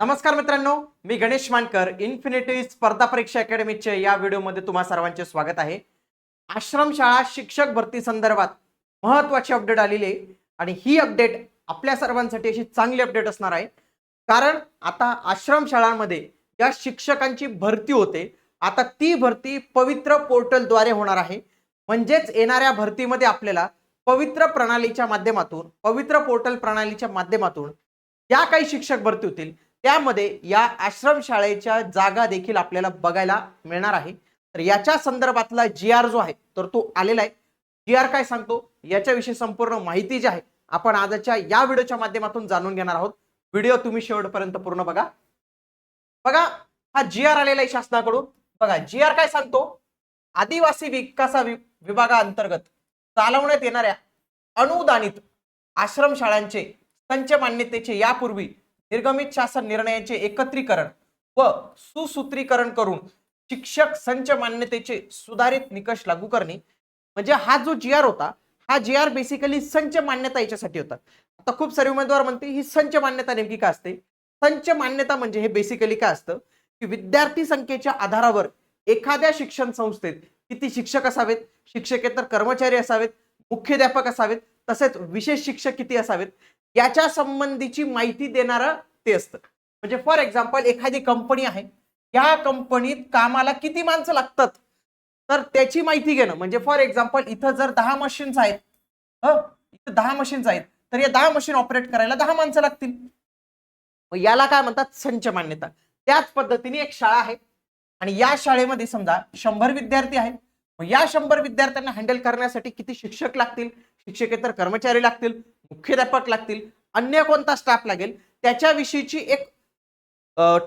नमस्कार मित्रांनो मी गणेश मानकर इन्फिनिटी स्पर्धा परीक्षा अकॅडमीचे या व्हिडिओमध्ये तुम्हा सर्वांचे स्वागत आहे. आश्रमशाळा शिक्षक भरती संदर्भात महत्वाची अपडेट आलेली आहे आणि ही अपडेट आपल्या सर्वांसाठी अशी चांगली अपडेट असणार आहे. कारण आता आश्रमशाळांमध्ये ज्या शिक्षकांची भरती होते आता ती भरती पवित्र पोर्टलद्वारे होणार आहे. म्हणजेच येणाऱ्या भरतीमध्ये आपल्याला पवित्र प्रणालीच्या माध्यमातून पवित्र पोर्टल प्रणालीच्या माध्यमातून ज्या काही शिक्षक भरती होतील त्यामध्ये या आश्रमशाळेच्या जागा देखील आपल्याला बघायला मिळणार आहे. तर याच्या संदर्भातला जी आर जो आहे तर तो आलेला आहे. जी आर काय सांगतो? याच्याविषयी संपूर्ण माहिती जी आहे आपण आजच्या या व्हिडिओच्या माध्यमातून जाणून घेणार आहोत. व्हिडिओ तुम्ही शेवटपर्यंत पूर्ण बघा. बघा हा जी आर आलेला आहे शासनाकडून. बघा जी आर काय सांगतो? आदिवासी विकासा विभागाअंतर्गत चालवण्यात येणाऱ्या अनुदानित आश्रमशाळांचे संच मान्यतेचे यापूर्वी निर्गमित शासन निर्णयाचे एकत्रीकरण व सुसूत्रीकरण करून शिक्षक संच मान्यतेचे सुधारित निकष लागू करणे. म्हणजे हा जो जी आर होता हा जी आर बेसिकली संच मान्यता याच्यासाठी होता. आता खूप सारे उमेदवार म्हणते ही संच मान्यता नेमकी काय असते? संच मान्यता म्हणजे हे बेसिकली काय असतं? की विद्यार्थी संख्येच्या आधारावर एखाद्या शिक्षण संस्थेत किती शिक्षक असावेत? शिक्षकेतर कर्मचारी असावेत मुख्याध्यापक असावेत तसेच विशेष शिक्षक किती असावेत? याच्या संबंधीची माहिती देणारं ते असतं. म्हणजे फॉर एक्झाम्पल एखादी कंपनी आहे. या कंपनीत कामाला किती माणसं लागतात? तर त्याची माहिती घेणं. म्हणजे फॉर एक्झाम्पल इथं जर दहा मशीन्स आहेत इथं दहा मशीन्स आहेत तर या दहा मशीन ऑपरेट करायला दहा माणसं लागतील. मग याला काय म्हणतात? संच मान्यता. त्याच पद्धतीने एक शाळा आहे. आणि या शाळेमध्ये समजा शंभर विद्यार्थी आहेत. मग या शंभर विद्यार्थ्यांना हँडल करण्यासाठी किती शिक्षक लागतील? शिक्षकेतर कर्मचारी लागतील. मुख्याध्यापक लागतील अन्य कोणता स्टाफ लागेल त्याच्याविषयीची एक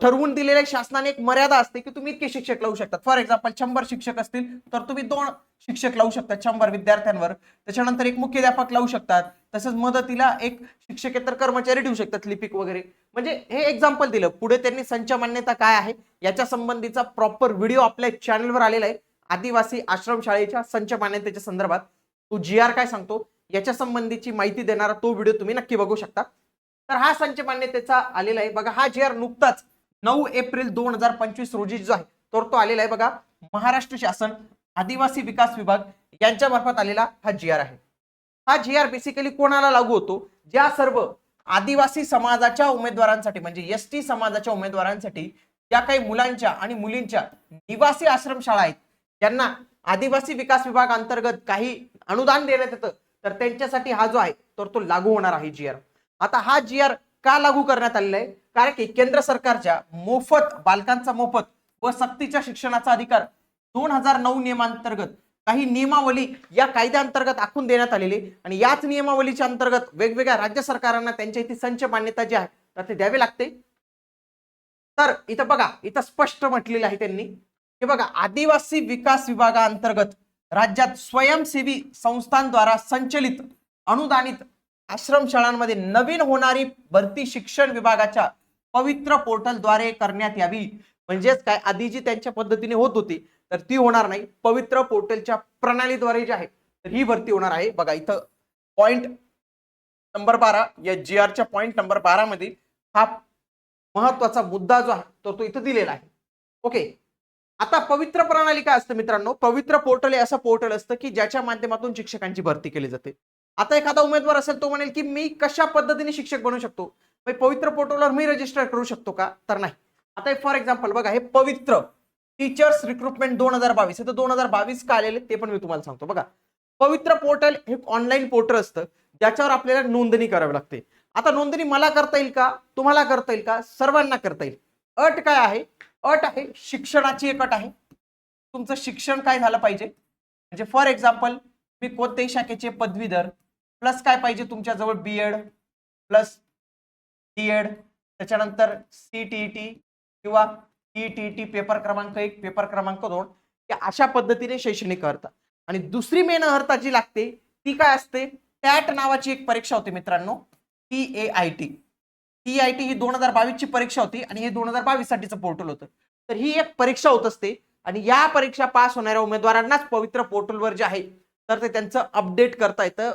ठरवून दिलेल्या शासनाने एक मर्यादा असते की तुम्ही इतके शिक्षक लावू शकतात. फॉर एक्झाम्पल शंभर शिक्षक असतील तर तुम्ही दोन शिक्षक लावू शकतात शंभर विद्यार्थ्यांवर. त्याच्यानंतर एक मुख्याध्यापक लावू शकतात. तसंच मदतीला एक शिक्षकेतर कर्मचारी ठेवू शकतात लिपिक वगैरे. म्हणजे हे एक्झाम्पल दिलं. पुढे त्यांनी संच मान्यता काय आहे याच्या संबंधीचा प्रॉपर व्हिडिओ आपल्या चॅनलवर आलेला आहे. आदिवासी आश्रमशाळेच्या संच मान्यतेच्या संदर्भात. तो जी आर काय सांगतो? याच्या संबंधीची माहिती देणारा तो व्हिडिओ तुम्ही नक्की बघू शकता. तर हा संच मान्यतेचा आलेला आहे. बघा हा जी आर नुकताच नऊ एप्रिल दोन हजार पंचवीस रोजी जो आहे तर तो आलेला आहे. बघा महाराष्ट्र शासन आदिवासी विकास विभाग यांच्या मार्फत आलेला हा जी आर आहे. हा जी आर बेसिकली कोणाला लागू होतो? ज्या सर्व आदिवासी समाजाच्या उमेदवारांसाठी म्हणजे एस टी समाजाच्या उमेदवारांसाठी ज्या काही मुलांच्या आणि मुलींच्या निवासी आश्रमशाळा आहेत त्यांना आदिवासी विकास विभाग अंतर्गत काही अनुदान देण्यात येतं. तर त्यांच्यासाठी हा जो आहे तर तो लागू होणार आहे जी आर आता हा जी आर का लागू करण्यात आलेला आहे? कारण की केंद्र सरकारच्या मोफत बालकांचा मोफत व सक्तीच्या शिक्षणाचा अधिकार दोन हजार नऊ नियमांतर्गत काही नियमावली या कायद्याअंतर्गत आखून देण्यात आलेली आणि याच नियमावलीच्या अंतर्गत वेगवेगळ्या राज्य सरकारांना त्यांच्या इथे संच मान्यता जी आहे तर ते द्यावे लागते. तर इथं बघा इथं स्पष्ट म्हटलेलं आहे त्यांनी. की बघा आदिवासी विकास विभागाअंतर्गत राज्यात स्वयंसेवी संस्थांद्वारा संचलित अनुदानित आश्रमशाळांमध्ये नवीन होणारी भरती शिक्षण विभागाच्या पवित्र पोर्टलद्वारे करण्यात यावी. म्हणजेच काय? आधी जी त्यांच्या पद्धतीने होत होती तर ती होणार नाही. पवित्र पोर्टलच्या प्रणालीद्वारे जी आहे तर ही भरती होणार आहे. बघा इथं पॉइंट नंबर बारा या जी आरच्या पॉइंट नंबर बारा मध्ये हा महत्त्वाचा मुद्दा जो आहे तो तो इथं दिलेला आहे. ओके आता पवित्र प्रणाली काय असतं मित्रांनो? पवित्र पोर्टल हे असं पोर्टल असतं की ज्याच्या माध्यमातून शिक्षकांची भरती केली जाते. आता एखादा उमेदवार असेल तो म्हणेल की मी कशा पद्धतीने शिक्षक बनू शकतो? पवित्र पोर्टलवर मी रजिस्टर करू शकतो का? तर नाही. आता फॉर एक्झाम्पल बघा हे पवित्र टीचर्स रिक्रुटमेंट दोन हजार बावीस. तर दोन हजार बावीस का आलेले ते पण मी तुम्हाला सांगतो. बघा पवित्र पोर्टल हे ऑनलाईन पोर्टल असतं ज्याच्यावर आपल्याला नोंदणी करावी लागते. आता नोंदणी मला करता येईल का? तुम्हाला करता येईल का? सर्वांना करता येईल. अट काय आहे? अट आहे शिक्षणाची एक अट आहे. तुमचं शिक्षण काय झालं पाहिजे? म्हणजे फॉर एक्झाम्पल मी कोणत्याही शाखेचे पदवीधर प्लस काय पाहिजे तुमच्याजवळ B Ed plus D Ed त्याच्यानंतर सी टी टी किंवा ई टी टी पेपर क्रमांक एक पेपर क्रमांक दोन या अशा पद्धतीने शैक्षणिक अर्थ आणि दुसरी मेन अर्हता जी लागते ती काय असते? टॅट नावाची एक परीक्षा होती मित्रांनो T A I T T I T ही दोन हजार बावीसची परीक्षा होती आणि हे दोन हजार बावीस साठीचं पोर्टल होतं. तर ही एक परीक्षा होत असते आणि या परीक्षा पास होणाऱ्या उमेदवारांनाच पवित्र पोर्टलवर जे आहे तर ते त्यांचं अपडेट करता येतं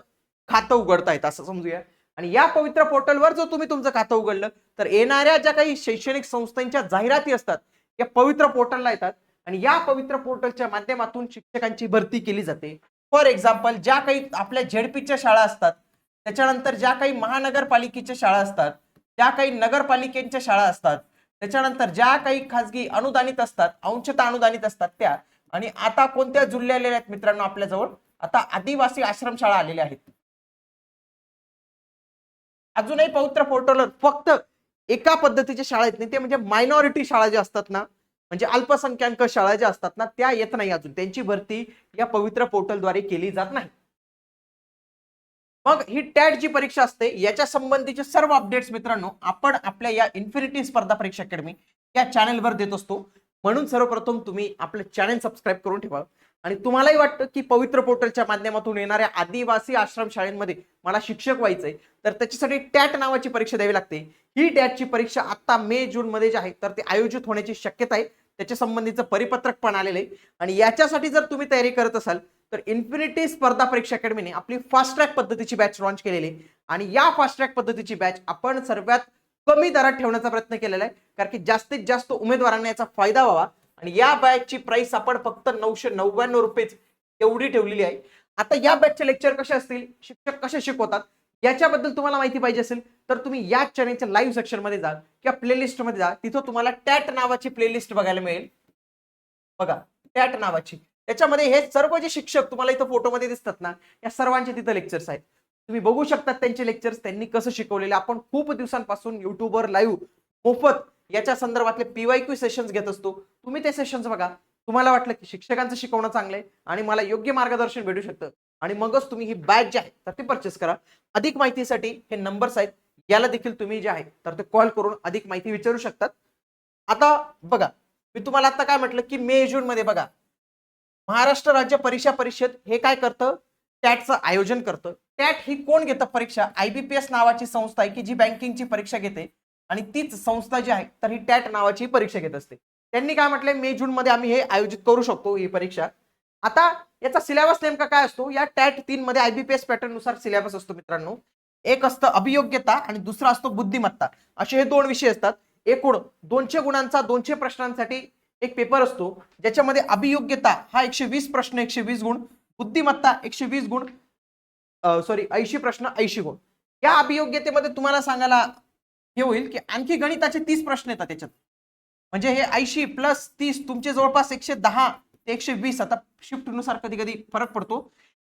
खातं उघडता येतं असं समजूया. आणि या पवित्र पोर्टलवर जर तुम्ही तुमचं खातं उघडलं तर येणाऱ्या ज्या काही शैक्षणिक संस्थांच्या जाहिराती असतात या पवित्र पोर्टलला येतात. आणि या पवित्र पोर्टलच्या माध्यमातून शिक्षकांची भरती केली जाते. फॉर एक्झाम्पल ज्या काही आपल्या झेडपीच्या शाळा असतात त्याच्यानंतर ज्या काही महानगरपालिकेच्या शाळा असतात ज्या काही नगरपालिकेच्या शाळा असतात त्याच्यानंतर ज्या काही खाजगी अनुदानित असतात अंशतः अनुदानित असतात त्या. आणि आता कोणत्या जुळल्या आलेल्या आहेत मित्रांनो आपल्याजवळ? आता आदिवासी आश्रमशाळा आलेल्या आहेत. अजूनही पवित्र पोर्टलवर फक्त एका पद्धतीच्या शाळा येत नाही ते म्हणजे मायनॉरिटी शाळा ज्या असतात ना म्हणजे अल्पसंख्याक शाळा ज्या असतात ना त्या येत नाही अजून. त्यांची भरती या पवित्र पोर्टलद्वारे केली जात नाही. मग ही टॅट जी परीक्षा असते. याच्या संबंधीचे सर्व अपडेट्स मित्रांनो आपण आपल्या या इन्फिनिटी स्पर्धा परीक्षा अकॅडमी या चॅनलवर देत असतो. म्हणून सर्वप्रथम तुम्ही आपलं चॅनल सबस्क्राईब करून ठेवा. आणि तुम्हालाही वाटतं की पवित्र पोर्टलच्या माध्यमातून येणाऱ्या आदिवासी आश्रम शाळेमध्ये मला शिक्षक व्हायचंय तर त्याच्यासाठी टॅट नावाची परीक्षा द्यावी लागते. ही टॅटची परीक्षा आता मे जून मध्ये जी आहे तर ते आयोजित होण्याची शक्यता आहे. त्याच्या संबंधीचं परिपत्रक पण आलेलं आहे. आणि याच्यासाठी जर तुम्ही तयारी करत असाल तर इन्फिनिटी स्पर्धा परीक्षा अकॅडमीने आपली फास्ट ट्रॅक पद्धतीची बॅच लॉन्च केलेली आहे. आणि या फास्ट ट्रॅक पद्धतीची बॅच आपण सर्वात कमी दरात ठेवण्याचा प्रयत्न केलेला आहे. कारण की जास्तीत जास्त उमेदवारांना याचा फायदा व्हावा. आणि या बॅचची प्राइस आपण फक्त नऊशे नव्याण्णव रुपयेच एवढी ठेवलेली आहे. आता या बॅचचे लेक्चर कसे असतील? शिक्षक कसे शिकवतात? याच्याबद्दल तुम्हाला माहिती पाहिजे असेल तर तुम्ही या चॅनलच्या लाईव्ह सेक्शनमध्ये जा किंवा प्लेलिस्टमध्ये जा. तिथं तुम्हाला टॅट नावाची प्लेलिस्ट बघायला मिळेल. बघा टॅट नावाची. त्याच्यामध्ये हे सर्व जे शिक्षक तुम्हाला इथं फोटोमध्ये दिसतात ना या सर्वांचे तिथं लेक्चर्स आहेत. तुम्ही बघू शकतात त्यांचे लेक्चर्स त्यांनी कसं शिकवलेले आपण खूप दिवसांपासून युट्यूबवर लाईव्ह मोफत याच्या संदर्भातले पीवाय क्यू सेशन्स घेत असतो. तुम्ही ते सेशन्स बघा. तुम्हाला वाटलं की शिक्षकांचं शिकवणं चांगलं आहे आणि मला योग्य मार्गदर्शन भेटू शकतं. आणि मगच तुम्ही ही बॅच जी आहे तर ती परचेस करा. अधिक माहितीसाठी हे नंबर्स आहेत. याला देखील तुम्ही जे आहे तर ते कॉल करून अधिक माहिती विचारू शकतात. आता बघा मी तुम्हाला आता काय म्हटलं की मे जून मध्ये बघा. महाराष्ट्र राज्य परीक्षा परिषद हे काय करतं? टॅटचं आयोजन करतं. टॅट ही कोण घेतं परीक्षा? आयबीपीएस नावाची संस्था आहे की जी बँकिंगची परीक्षा घेते आणि तीच संस्था जी आहे तर ही टॅट नावाची परीक्षा घेत असते. त्यांनी काय म्हटलंय? मे जून मध्ये आम्ही हे आयोजित करू शकतो ही परीक्षा. आता याचा सिलेबस नेमका काय असतो? या टॅट तीन मध्ये आयबीपीएस पॅटर्ननुसार सिलेबस असतो मित्रांनो. एक असतं अभियोग्यता आणि दुसरा असतो बुद्धिमत्ता. असे हे दोन विषय असतात. एकूण दोनशे गुणांचा दोनशे प्रश्नांसाठी एक पेपर असतो ज्याच्यामध्ये अभियोग्यता हा एकशे वीस प्रश्न एकशे वीस गुण बुद्धिमत्ता एकशे वीस गुण सॉरी ऐंशी प्रश्न ऐंशी गुण. या अभियोग्यतेमध्ये तुम्हाला सांगायला हे होईल की आणखी गणिताचे तीस प्रश्न येतात त्याच्यात म्हणजे हे ऐंशी प्लस तीस तुमचे जवळपास एकशे दहा ते एकशे वीस आता शिफ्टनुसार कधी कधी फरक पडतो.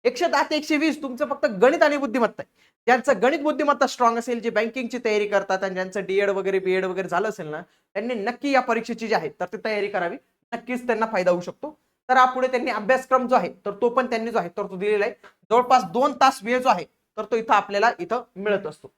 एकशे दहा ते एकशे वीस तुमचं फक्त गणित आणि बुद्धिमत्ता आहे. ज्यांचं गणित बुद्धिमत्ता स्ट्रॉंग असेल जे बँकिंगची तयारी करतात आणि ज्यांचं डीएड वगैरे बीएड वगैरे झालं असेल ना त्यांनी नक्की या परीक्षेची जी आहे तर ती तयारी करावी. नक्कीच त्यांना फायदा होऊ शकतो. तर पुढे त्यांनी अभ्यासक्रम जो आहे तर तो पण त्यांनी जो आहे तर तो दिलेला आहे. जवळपास दोन तास वेळ जो आहे तर तो इथं आपल्याला इथं मिळत असतो.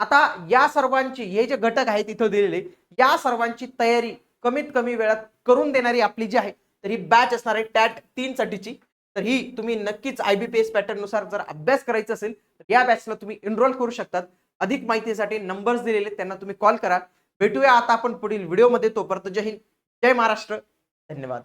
आता या सर्वांची हे जे घटक आहेत इथं दिलेले या सर्वांची तयारी कमीत कमी वेळात करून देणारी आपली जी आहे तर ही बॅच असणार आहे टॅट तीन साठीची तर ही तुम्ही नक्कीच आयबीपीएस पॅटर्ननुसार जर अभ्यास करायचा असेल तर या बॅचला तुम्ही एनरोल करू शकतात. अधिक माहितीसाठी नंबर्स दिलेले त्यांना तुम्ही कॉल करा. भेटूया आता आपण पुढील व्हिडिओमध्ये तोपर्यंत जय हिंद जय महाराष्ट्र. धन्यवाद.